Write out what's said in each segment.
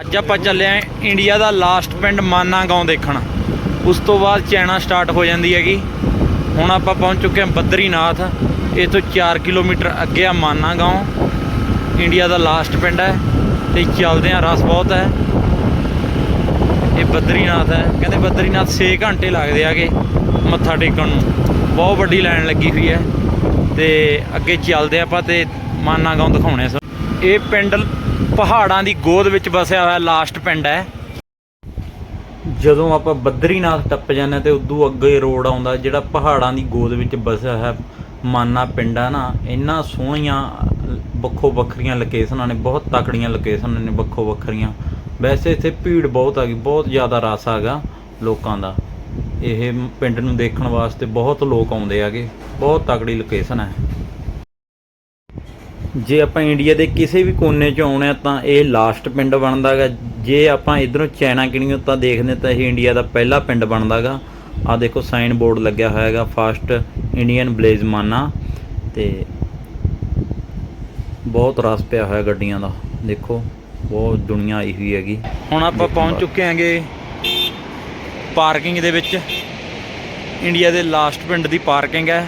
ਅੱਜ ਆਪਾਂ ਚੱਲੇ ਆਂ ਇੰਡੀਆ ਦਾ ਲਾਸਟ ਪਿੰਡ ਮਾਨਾ ਗਾਉਂ ਦੇਖਣ। ਉਸ ਤੋਂ ਬਾਅਦ ਚੈਨਾ ਸਟਾਰਟ ਹੋ ਜਾਂਦੀ ਹੈਗੀ। ਹੁਣ ਆਪਾਂ ਪਹੁੰਚ ਚੁੱਕੇ ਹਾਂ ਬਦਰੀਨਾਥ। ਇਹ ਤੋਂ 4 ਕਿਲੋਮੀਟਰ ਅੱਗੇ ਆ ਮਾਨਾ ਗਾਉਂ ਇੰਡੀਆ ਦਾ ਲਾਸਟ ਪਿੰਡ ਹੈ ਤੇ ਚੱਲਦੇ ਆਂ ਰਸ ਬਹੁਤ ਹੈ। ਇਹ ਬਦਰੀਨਾਥ ਹੈ। ਕਹਿੰਦੇ ਬੱਦਰੀਨਾਥ 6 ਘੰਟੇ ਲੱਗਦੇ ਆਗੇ ਮੱਥਾ ਟੇਕਣ ਨੂੰ। ਬਹੁਤ ਵੱਡੀ ਲਾਈਨ ਲੱਗੀ ਹੋਈ ਹੈ। ਤੇ ਅੱਗੇ ਚੱਲਦੇ ਆਪਾਂ ਤੇ ਮਾਨਾ ਗਾਉਂ ਦਿਖਾਉਣੇ ਸਰ। ਇਹ ਪਿੰਡ ਪਹਾੜਾਂ ਦੀ ਗੋਦ ਵਿੱਚ ਵਸਿਆ ਹੋਇਆ ਲਾਸਟ ਪਿੰਡ ਹੈ। ਜਦੋਂ ਆਪਾਂ ਬਦਰੀਨਾਥ ਟੱਪ ਜਾਂਦੇ ਹਾਂ ਤੇ ਉਦੋਂ ਅੱਗੇ ਰੋਡ ਆਉਂਦਾ, ਜਿਹੜਾ ਪਹਾੜਾਂ ਦੀ ਗੋਦ ਵਿੱਚ ਵਸਿਆ ਹੋਇਆ ਮਾਨਾ ਪਿੰਡ ਆ ਨਾ, ਇੰਨਾ ਸੋਹਣੀਆਂ, ਵੱਖੋ ਵੱਖਰੀਆਂ ਲੋਕੇਸ਼ਨਾਂ ਨੇ, ਬਹੁਤ ਤਕੜੀਆਂ ਲੋਕੇਸ਼ਨਾਂ ਨੇ, ਵੱਖੋ ਵੱਖਰੀਆਂ। ਵੈਸੇ ਇੱਥੇ ਭੀੜ ਬਹੁਤ ਆ ਗਈ, ਬਹੁਤ ਜ਼ਿਆਦਾ ਰਸ ਹੈਗਾ ਲੋਕਾਂ ਦਾ। ਇਹ ਪਿੰਡ ਨੂੰ ਦੇਖਣ ਵਾਸਤੇ ਬਹੁਤ ਲੋਕ ਆਉਂਦੇ ਆਗੇ, ਬਹੁਤ ਤਕੜੀ ਲੋਕੇਸ਼ਨ ਹੈ। ਜੇ ਆਪਾਂ ਇੰਡੀਆ ਦੇ ਕਿਸੇ ਵੀ ਕੋਨੇ 'ਚ ਆਉਣੇ ਤਾਂ ਇਹ ਲਾਸਟ ਪਿੰਡ ਬਣਦਾਗਾ ਜੇ ਆਪਾਂ ਇਧਰੋਂ ਚਾਈਨਾ ਕਿਣੀਓ ਤਾਂ ਦੇਖਦੇ ਤਾਂ ਇਹ ਇੰਡੀਆ ਦਾ ਪਹਿਲਾ ਪਿੰਡ ਬਣਦਾਗਾ ਆ ਦੇਖੋ ਸਾਈਨ ਬੋਰਡ ਲੱਗਿਆ ਹੋਇਆ ਹੈਗਾ ਫਾਸਟ ਇੰਡੀਅਨ ਬਲੇਜ਼ ਮਾਨਾ ਤੇ ਬਹੁਤ ਰਸ ਪਿਆ ਹੋਇਆ ਗੱਡੀਆਂ ਦਾ। ਦੇਖੋ ਬਹੁਤ ਦੁਨੀਆ ਆਈ ਹੋਈ ਹੈਗੀ। ਹੁਣ ਆਪਾਂ ਪਹੁੰਚ ਚੁੱਕੇ ਹਾਂਗੇ ਪਾਰਕਿੰਗ ਦੇ ਵਿੱਚ। ਇੰਡੀਆ ਦੇ ਲਾਸਟ ਪਿੰਡ ਦੀ ਪਾਰਕਿੰਗ ਹੈ।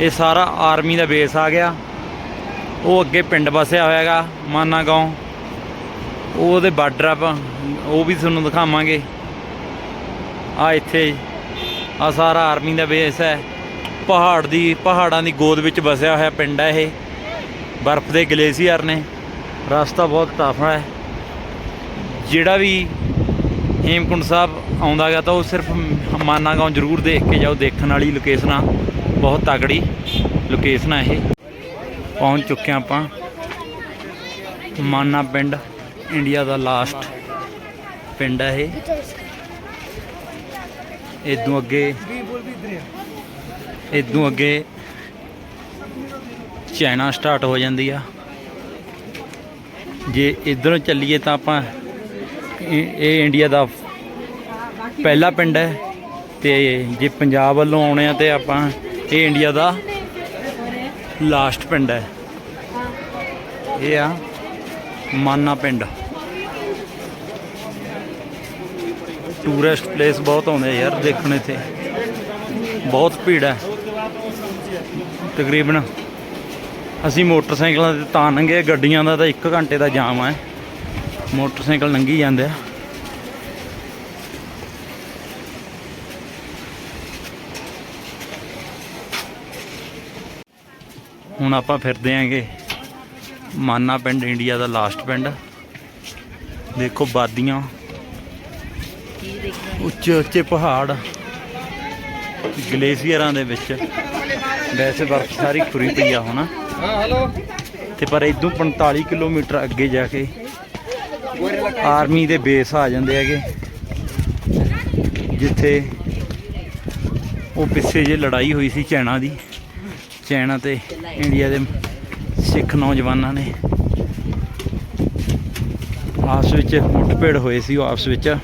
ਇਹ ਸਾਰਾ ਆਰਮੀ ਦਾ ਬੇਸ ਆ ਗਿਆ। ਉਹ ਅੱਗੇ ਪਿੰਡ ਵਸਿਆ ਹੋਇਆ ਹੈਗਾ ਮਾਨਾ ਗਾਉਂ। ਉਹਦੇ ਬਾਰਡਰ ਆਪਾਂ, ਉਹ ਵੀ ਤੁਹਾਨੂੰ ਦਿਖਾਵਾਂਗੇ। ਆ ਇੱਥੇ, ਆ ਸਾਰਾ ਆਰਮੀ ਦਾ ਬੇਸ ਹੈ। ਪਹਾੜ ਦੀ, ਪਹਾੜਾਂ ਦੀ ਗੋਦ ਵਿੱਚ ਵਸਿਆ ਹੋਇਆ ਪਿੰਡ ਹੈ ਇਹ। ਬਰਫ਼ ਦੇ ਗਲੇਸ਼ੀਅਰ ਨੇ। ਰਸਤਾ ਬਹੁਤ ਟਫ ਹੈ। ਜਿਹੜਾ ਵੀ ਹੇਮਕੁੰਡ ਸਾਹਿਬ ਆਉਂਦਾ ਗਾ ਤਾਂ ਉਹ ਸਿਰਫ ਮਾਨਾ ਗਾਉਂ ਜ਼ਰੂਰ ਦੇਖ ਕੇ ਜਾਓ। ਦੇਖਣ ਵਾਲੀ ਲੋਕੇਸ਼ਨ ਆ। ਬਹੁਤ ਤਕੜੀ ਲੋਕੇਸ਼ਨ ਆ ਇਹ। ਪਹੁੰਚ ਚੁੱਕੇ ਹਾਂ ਆਪਾਂ। ਮਾਨਾ ਪਿੰਡ, ਇੰਡੀਆ ਦਾ ਲਾਸਟ ਪਿੰਡ ਹੈ ਇਹ। ਇਦੋਂ ਅੱਗੇ ਇਦੋਂ ਅੱਗੇ ਚਾਈਨਾ ਸਟਾਰਟ ਹੋ ਜਾਂਦੀ ਆ। ਜੇ ਇਧਰੋਂ ਚੱਲੀਏ ਤਾਂ ਆਪਾਂ ਇਹ ਇਹ ਇੰਡੀਆ ਦਾ ਪਹਿਲਾ ਪਿੰਡ ਹੈ। ਤੇ ਜੇ ਪੰਜਾਬ ਵੱਲੋਂ ਆਉਣੇ ਆ ਤੇ ਆਪਾਂ ਇਹ ਇੰਡੀਆ ਦਾ ਲਾਸਟ ਪਿੰਡ ਹੈ। ਇਹ ਆ ਮਾਨਾ ਪਿੰਡ। ਟੂਰਿਸਟ ਪਲੇਸ ਬਹੁਤ ਆਉਂਦੇ ਯਾਰ ਦੇਖਣ ਇੱਥੇ। ਬਹੁਤ ਭੀੜ ਹੈ। ਤਕਰੀਬਨ ਅਸੀਂ ਮੋਟਰਸਾਈਕਲਾਂ ਤੇ ਤਾਂ ਲੰਘੇ ਗੱਡੀਆਂ ਦਾ ਤਾਂ 1 ਘੰਟੇ ਦਾ ਜਾਮ ਹੈ। ਮੋਟਰਸਾਈਕਲ ਲੰਘੀ ਜਾਂਦੇ ਆ। ਹੁਣ ਆਪਾਂ ਫਿਰਦੇ ਆਂਗੇ ਮਾਨਾ ਪਿੰਡ ਇੰਡੀਆ ਦਾ ਲਾਸਟ ਪਿੰਡ। ਦੇਖੋ ਬਾਦੀਆਂ। ਉੱਚੇ ਉੱਚੇ ਪਹਾੜ। ਗਲੇਸ਼ੀਅਰਾਂ ਦੇ ਵਿੱਚ। ਵੈਸੇ ਬਰਫ਼ ਸਾਰੀ ਖੁਰੀ ਪਈ ਆ ਹੁਣ। ਤੇ ਪਰ ਇਦੋਂ 45 ਕਿਲੋਮੀਟਰ ਅੱਗੇ ਜਾ ਕੇ ਆਰਮੀ ਦੇ ਬੇਸ ਆ ਜਾਂਦੇ ਹੈਗੇ। ਜਿੱਥੇ ਉਹ ਪਿੱਛੇ ਜੇ ਲੜਾਈ ਹੋਈ ਸੀ ਚਾਈਨਾ ਦੀ। ਚਾਈਨਾ ਤੇ ਇੰਡੀਆ ਦੇ ਸਿੱਖ ਨੌਜਵਾਨਾਂ ਨੇ। ਆਪਸ ਵਿੱਚ ਮੁੱਠਭੇੜ ਹੋਏ ਸੀ ਉਹ ਆਪਸ ਵਿੱਚ।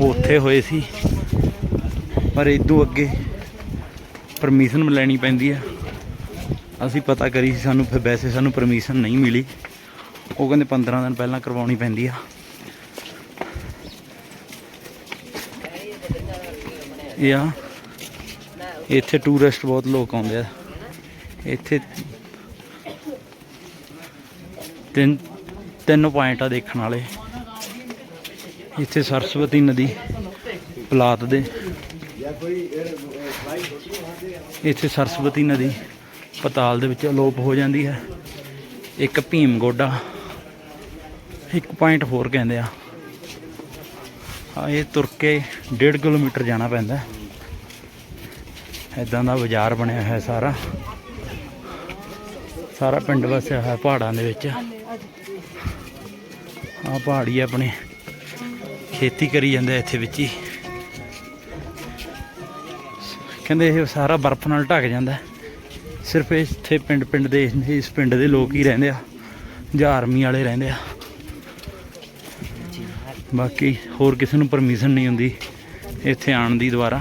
ਉਹ ਉੱਥੇ ਹੋਏ ਸੀ। ਪਰ ਇਦੋਂ ਅੱਗੇ ਪਰਮਿਸ਼ਨ ਲੈਣੀ ਪੈਂਦੀ ਆ। ਅਸੀਂ ਪਤਾ ਕਰੀ ਸੀ ਸਾਨੂੰ ਫਿਰ ਵੈਸੇ ਸਾਨੂੰ ਪਰਮਿਸ਼ਨ ਨਹੀਂ ਮਿਲੀ। ਉਹ ਕਹਿੰਦੇ 15 ਦਿਨ ਪਹਿਲਾਂ ਕਰਵਾਉਣੀ ਪੈਂਦੀ ਆ। ਇਹ ਆ। ਇੱਥੇ ਟੂਰਿਸਟ ਬਹੁਤ ਲੋਕ ਆਉਂਦੇ ਆ। ਇੱਥੇ ਤਿੰਨ ਤਿੰਨ ਪੁਆਇੰਟ ਆ ਦੇਖਣ ਵਾਲੇ। ਇੱਥੇ ਸਰਸਵਤੀ ਨਦੀ, ਪਲਾਤ ਦੇ। ਇੱਥੇ ਸਰਸਵਤੀ ਨਦੀ, ਪਤਾਲ ਦੇ ਵਿੱਚ ਅਲੋਪ ਹੋ ਜਾਂਦੀ ਹੈ। ਇੱਕ ਭੀਮ ਗੋਡਾ। ਇੱਕ ਪੁਆਇੰਟ ਹੋਰ ਕਹਿੰਦੇ ਆ। ਆ, ਇਹ ਤੁਰ ਕੇ 1.5 ਕਿਲੋਮੀਟਰ ਜਾਣਾ ਪੈਂਦਾ। ਇਦਾਂ ਦਾ ਬਾਜ਼ਾਰ ਬਣਿਆ ਹੋਇਆ ਸਾਰਾ। ਸਾਰਾ ਪਿੰਡ ਵਸਿਆ ਹੋਇਆ ਪਹਾੜਾਂ ਦੇ ਵਿੱਚ। ਆ ਪਹਾੜੀ ਆਪਣੇ। ਖੇਤੀ ਕਰੀ ਜਾਂਦੇ ਇੱਥੇ ਵਿੱਚ ਹੀ। ਕਹਿੰਦੇ ਇਹ ਸਾਰਾ ਬਰਫ਼ ਨਾਲ ਢੱਕ ਜਾਂਦਾ। ਹੈ। ਸਿਰਫ ਇੱਥੇ ਪਿੰਡ ਪਿੰਡ ਦੇ ਇਸ ਪਿੰਡ ਦੇ ਲੋਕ ਹੀ ਰਹਿੰਦੇ ਆ। ਜਾਂ ਆਰਮੀ ਵਾਲੇ ਰਹਿੰਦੇ ਆ। ਬਾਕੀ ਹੋਰ ਕਿਸੇ ਨੂੰ ਪਰਮਿਸ਼ਨ ਨਹੀਂ ਹੁੰਦੀ ਇੱਥੇ ਆਉਣ ਦੀ ਦੁਬਾਰਾ।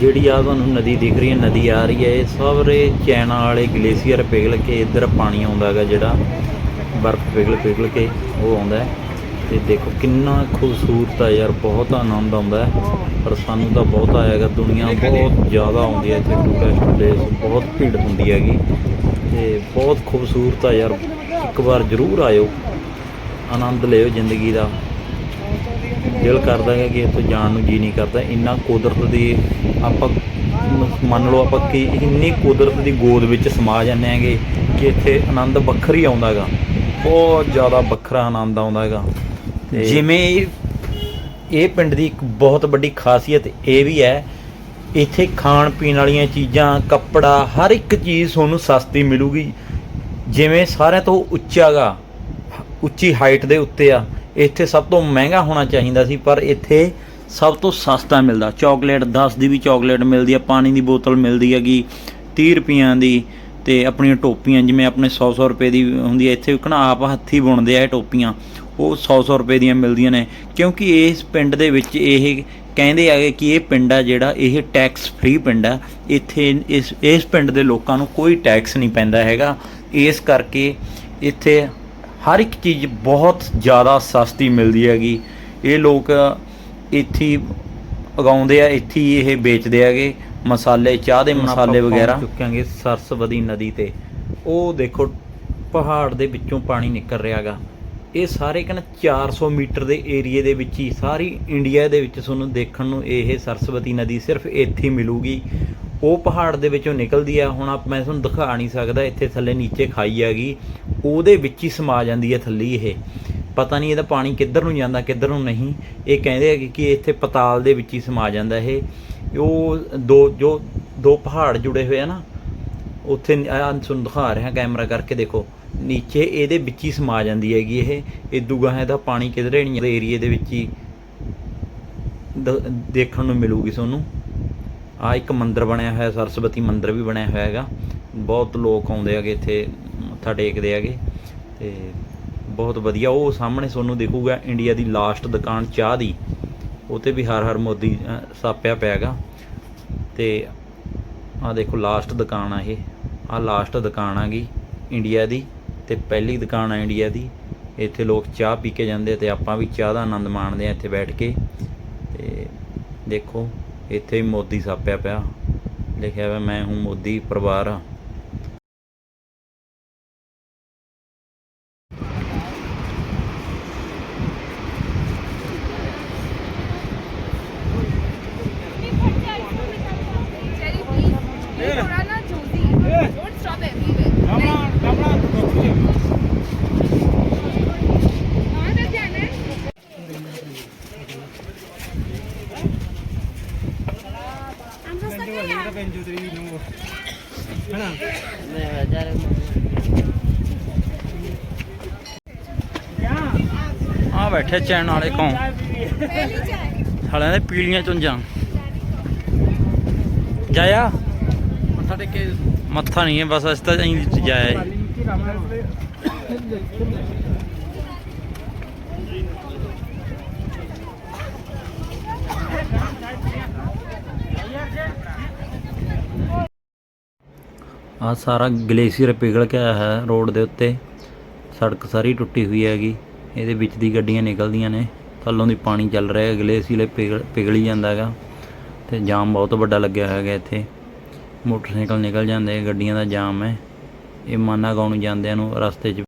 ਜਿਹੜੀ ਆ ਤੁਹਾਨੂੰ ਨਦੀ ਦਿਖ ਰਹੀ ਹੈ, ਨਦੀ ਆ ਰਹੀ ਹੈ, ਇਹ ਸਾਰੇ ਚਾਈਨਾ ਵਾਲੇ ਗਲੇਸ਼ੀਅਰ ਪਿਘਲ ਕੇ ਇੱਧਰ ਪਾਣੀ ਆਉਂਦਾ ਹੈਗਾ ਜਿਹੜਾ, ਬਰਫ਼ ਪਿਘਲ ਪਿਘਲ ਕੇ ਉਹ ਆਉਂਦਾ ਹੈ। ਤੇ ਦੇਖੋ ਕਿੰਨਾ ਖੂਬਸੂਰਤ ਹੈ ਯਾਰ ਬਹੁਤ ਆਨੰਦ ਆਉਂਦਾ ਹੈ। ਪਰ ਸਾਨੂੰ ਤਾਂ ਬਹੁਤ ਆਏਗਾ ਦੁਨੀਆ ਬਹੁਤ ਜ਼ਿਆਦਾ ਆਉਂਦੀ ਹੈ ਇੱਥੇ ਟੂਰਿਸਟ ਪਲੇਸ ਬਹੁਤ ਭੀੜ ਹੁੰਦੀ ਹੈਗੀ। ਤੇ ਬਹੁਤ ਖੂਬਸੂਰਤ ਹੈ ਯਾਰ ਇੱਕ ਵਾਰ ਜ਼ਰੂਰ ਆਇਓ ਆਨੰਦ ਲਿਓ ਜ਼ਿੰਦਗੀ ਦਾ। ਦਿਲ ਕਰਦਾ ਹੈ ਕਿ ਇੱਥੋਂ ਜਾਣ ਨੂੰ ਜੀ ਨਹੀਂ ਕਰਦਾ। ਇੰਨਾ ਕੁਦਰਤ ਦੀ ਆਪਾਂ ਮੰਨ ਲਓ ਆਪਾਂ ਕਿ ਇੰਨੀ ਕੁਦਰਤ ਦੀ ਗੋਦ ਵਿੱਚ ਸਮਾ ਜਾਂਦੇ ਹੈਗੇ ਕਿ ਇੱਥੇ ਆਨੰਦ ਵੱਖਰਾ ਹੀ ਆਉਂਦਾ ਹੈਗਾ। ਬਹੁਤ ਜ਼ਿਆਦਾ ਵੱਖਰਾ ਆਨੰਦ ਆਉਂਦਾ ਹੈਗਾ। ਜਿਵੇਂ ਇਹ- ਇਹ ਪਿੰਡ ਦੀ ਇੱਕ ਬਹੁਤ ਵੱਡੀ ਖਾਸੀਅਤ ਇਹ ਵੀ ਹੈ, ਇੱਥੇ ਖਾਣ ਪੀਣ ਵਾਲੀਆਂ ਚੀਜ਼ਾਂ, ਕੱਪੜਾ, ਹਰ ਇੱਕ ਚੀਜ਼ ਤੁਹਾਨੂੰ ਸਸਤੀ ਮਿਲੂਗੀ। ਜਿਵੇਂ ਸਾਰਿਆਂ ਤੋਂ ਉੱਚਾ ਗਾ ਉੱਚੀ ਹਾਈਟ ਦੇ ਉੱਤੇ ਆ, ਇੱਥੇ ਸਭ ਤੋਂ ਮਹਿੰਗਾ ਹੋਣਾ ਚਾਹੀਦਾ ਸੀ, ਪਰ ਇੱਥੇ ਸਭ ਤੋਂ ਸਸਤਾ ਮਿਲਦਾ। ਚਾਕਲੇਟ 10 ਦੀ ਵੀ ਚਾਕਲੇਟ ਮਿਲਦੀ ਆ, ਪਾਣੀ ਦੀ ਬੋਤਲ ਮਿਲਦੀ ਹੈਗੀ 30 ਰੁਪਈਆਂ ਦੀ ਤੇ ਆਪਣੀਆਂ ਟੋਪੀਆਂ, ਜਿਵੇਂ ਆਪਣੇ 100 100 ਰੁਪਏ ਦੀ ਹੁੰਦੀ ਹੈ ਇੱਥੇ ਕਿਹੜਾ ਆਪ ਹੱਥੀ ਬੁਣਦੇ ਆ ਇਹ ਟੋਪੀਆਂ। ਉਹ 100 100 ਰੁਪਏ ਦੀਆਂ ਮਿਲਦੀਆਂ ਨੇ ਕਿਉਂਕਿ ਇਸ ਪਿੰਡ ਦੇ ਵਿੱਚ ਇਹ ਕਹਿੰਦੇ ਆਗੇ ਕਿ ਇਹ ਪਿੰਡ ਆ ਜਿਹੜਾ ਇਹ ਟੈਕਸ ਫ੍ਰੀ ਪਿੰਡ ਆ ਇੱਥੇ ਇਸ ਇਸ ਪਿੰਡ ਦੇ ਲੋਕਾਂ ਨੂੰ ਕੋਈ ਟੈਕਸ ਨਹੀਂ ਪੈਂਦਾ ਹੈਗਾ। ਇਸ ਕਰਕੇ ਇੱਥੇ ਹਰ ਇੱਕ ਚੀਜ਼ ਬਹੁਤ ਜ਼ਿਆਦਾ ਸਸਤੀ ਮਿਲਦੀ ਹੈਗੀ। ਇਹ ਲੋਕ ਇੱਥੇ ਉਗਾਉਂਦੇ ਆ ਇੱਥੇ ਇਹ ਵੇਚਦੇ ਹੈਗੇ ਮਸਾਲੇ ਚਾਹ ਦੇ ਮਸਾਲੇ ਵਗੈਰਾ। ਚੁੱਕਾਂਗੇ ਸਰਸਵਤੀ ਨਦੀ ਤੇ। ਉਹ ਦੇਖੋ ਪਹਾੜ ਦੇ ਵਿੱਚੋਂ ਪਾਣੀ ਨਿਕਲ ਰਿਹਾਗਾ ਇਹ ਸਾਰੇ ਕਹਿੰਦਾ 400 ਮੀਟਰ ਦੇ ਏਰੀਏ ਦੇ ਵਿੱਚ ਹੀ ਸਾਰੀ ਇੰਡੀਆ ਦੇ ਵਿੱਚ ਤੁਹਾਨੂੰ ਦੇਖਣ ਨੂੰ ਇਹ ਸਰਸਵਤੀ ਨਦੀ ਸਿਰਫ ਇੱਥੇ ਹੀ ਮਿਲੂਗੀ। ਉਹ ਪਹਾੜ ਦੇ ਵਿੱਚੋਂ ਨਿਕਲਦੀ ਆ। ਹੁਣ ਆਪ ਮੈਂ ਤੁਹਾਨੂੰ ਦਿਖਾ ਨਹੀਂ ਸਕਦਾ, ਇੱਥੇ ਥੱਲੇ ਨੀਚੇ ਖਾਈ ਹੈਗੀ। ਉਹਦੇ ਵਿੱਚ ਹੀ ਸਮਾ ਜਾਂਦੀ ਹੈ ਥੱਲੇ ਇਹ। ਪਤਾ ਨਹੀਂ ਇਹਦਾ ਪਾਣੀ ਕਿੱਧਰ ਨੂੰ ਜਾਂਦਾ, ਕਿੱਧਰ ਨੂੰ ਨਹੀਂ। ਇਹ ਕਹਿੰਦੇ ਹੈਗੇ ਕਿ ਇੱਥੇ ਪਤਾਲ ਦੇ ਵਿੱਚ ਹੀ ਸਮਾ ਜਾਂਦਾ ਇਹ। ਉਹ ਦੋ ਜੋ ਦੋ ਪਹਾੜ ਜੁੜੇ ਹੋਏ ਆ ਨਾ, ਉੱਥੇ ਤੁਹਾਨੂੰ ਦਿਖਾ ਰਿਹਾ ਕੈਮਰਾ ਕਰਕੇ ਦੇਖੋ। ਨੀਚੇ ਇਹਦੇ ਵਿੱਚ ਹੀ ਸਮਾ ਜਾਂਦੀ ਹੈਗੀ ਇਹ। ਇਦੂ ਗਾਹ ਇਹਦਾ ਪਾਣੀ ਕਿਧਰੇ ਨਹੀਂ ਦੇ ਏਰੀਏ ਦੇ ਵਿੱਚ ਹੀ ਦ- ਦੇਖਣ ਨੂੰ ਮਿਲੂਗੀ ਤੁਹਾਨੂੰ। ਆ ਇੱਕ ਮੰਦਿਰ ਬਣਿਆ ਹੋਇਆ ਸਰਸਵਤੀ ਮੰਦਿਰ ਵੀ ਬਣਿਆ ਹੋਇਆ ਹੈਗਾ। ਬਹੁਤ ਲੋਕ ਆਉਂਦੇ ਹੈਗੇ ਇੱਥੇ ਮੱਥਾ ਟੇਕਦੇ ਹੈਗੇ। ਤੇ ਬਹੁਤ ਵਧੀਆ ਉਹ ਸਾਹਮਣੇ ਤੁਹਾਨੂੰ ਦਿਖੂਗਾ ਇੰਡੀਆ ਦੀ ਲਾਸਟ ਦੁਕਾਨ ਚਾਹ ਦੀ। ਉਹ ਤੇ ਵੀ ਹਰ ਹਰ ਮੋਦੀ ਅ, ਛਾਪਿਆ ਪਿਆ ਹੈਗਾ। ਤੇ ਆ ਦੇਖੋ ਲਾਸਟ ਦੁਕਾਨ ਆ ਇਹ। ਆ ਲਾਸਟ ਦੁਕਾਨ ਆ ਗਈ ਇੰਡੀਆ ਦੀ। ਤੇ ਪਹਿਲੀ ਦੁਕਾਨ ਆ ਇੰਡੀਆ ਦੀ। ਇੱਥੇ ਲੋਕ ਚਾਹ ਪੀ ਕੇ ਜਾਂਦੇ ਆ ਤੇ ਆਪਾਂ ਵੀ ਚਾਹ ਦਾ ਆਨੰਦ ਮਾਣਦੇ ਆ ਇੱਥੇ ਬੈਠ ਕੇ। ਤੇ ਦੇਖੋ, ਇੱਥੇ ਵੀ ਮੋਦੀ ਛਾਪਿਆ ਪਿਆ। ਲਿਖਿਆ ਹੋਇਆ, ਮੈਂ ਹੂੰ ਮੋਦੀ, ਪਰਿਵਾਰ ਆ ਆ ਬੈਠੇ ਚੈਨ ਵਾਲੇ ਕੌਂ ਸਾਲਿਆਂ ਦੇ ਪੀਲੀਆਂ ਜਾ ਜਾਇਆ? ਮੱਥਾ ਟੇਕ ਕੇ ਮੱਥਾ ਨਹੀਂ ਹੈ, ਬਸ ਅਸ ਤਾਂ ਇੰਜ ਜਾਇਆ ਹੈ ਆ ਸਾਰਾ ਗਲੇਸ਼ੀਅਰ ਪਿਘਲ ਕੇ ਆਇਆ ਹੈ ਰੋਡ ਦੇ ਉੱਤੇ। ਸੜਕ ਸਾਰੀ ਟੁੱਟੀ ਹੋਈ ਹੈਗੀ। ਇਹਦੇ ਵਿੱਚ ਦੀ ਗੱਡੀਆਂ ਨਿਕਲਦੀਆਂ ਨੇ। ਥੱਲੋਂ ਦੀ ਪਾਣੀ ਚੱਲ ਰਿਹਾ ਹੈ। ਗਲੇਸ਼ੀਅਰ ਪਿਘਲ, ਪਿਘਲੀ ਜਾਂਦਾ ਹੈਗਾ। ਤੇ ਜਾਮ ਬਹੁਤ ਵੱਡਾ ਲੱਗਿਆ ਹੈਗਾ ਇੱਥੇ। ਮੋਟਰਸਾਈਕਲ ਨਿਕਲ ਜਾਂਦੇ, ਗੱਡੀਆਂ ਦਾ ਜਾਮ ਹੈ। ਇਹ ਮਾਨਾ ਗਾਉਣ ਜਾਂਦਿਆਂ ਨੂੰ ਰਸਤੇ 'ਚ